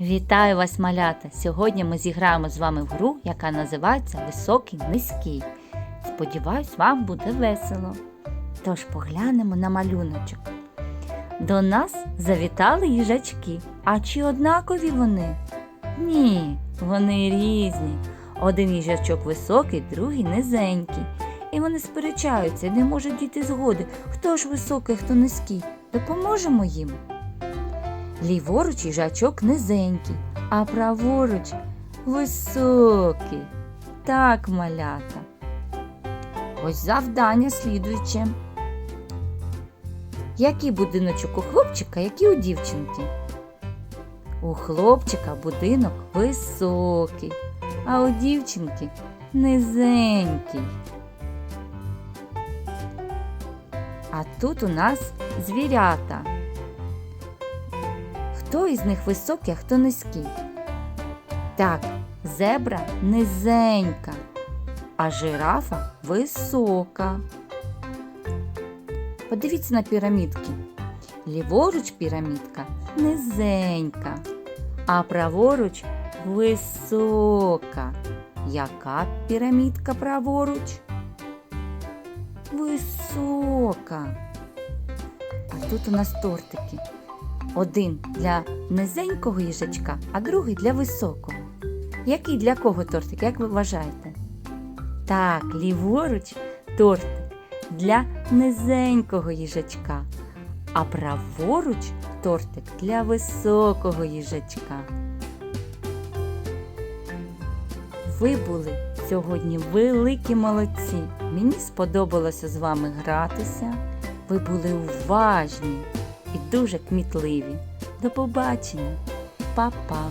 Вітаю вас, малята! Сьогодні ми зіграємо з вами в гру, яка називається Високий низький. Сподіваюсь, вам буде весело. Тож поглянемо на малюночок. До нас завітали їжачки. А чи однакові вони? Ні, вони різні. Один їжачок високий, другий низенький. І вони сперечаються і не можуть дійти згоди, хто ж високий, хто низький. Допоможемо їм. Ліворуч їжачок низенький, а праворуч високий. Так, малята. Ось завдання слідуюче. Який будиночок у хлопчика, який у дівчинки? У хлопчика будинок високий, а у дівчинки низенький. А тут у нас звірята. Хто із них високий, а хто низький? Так, зебра низенька, а жирафа висока. Подивіться на пірамідки. Ліворуч пірамідка низенька, а праворуч висока. Яка пірамідка праворуч? Висока. А тут у нас тортики. Один для низенького їжачка, а другий для високого. Який для кого тортик, як ви вважаєте? Так, ліворуч тортик для низенького їжачка, а праворуч тортик для високого їжачка. Ви були сьогодні великі молодці. Мені сподобалося з вами гратися. Ви були уважні і дуже кмітливі. До побачення, Па-па!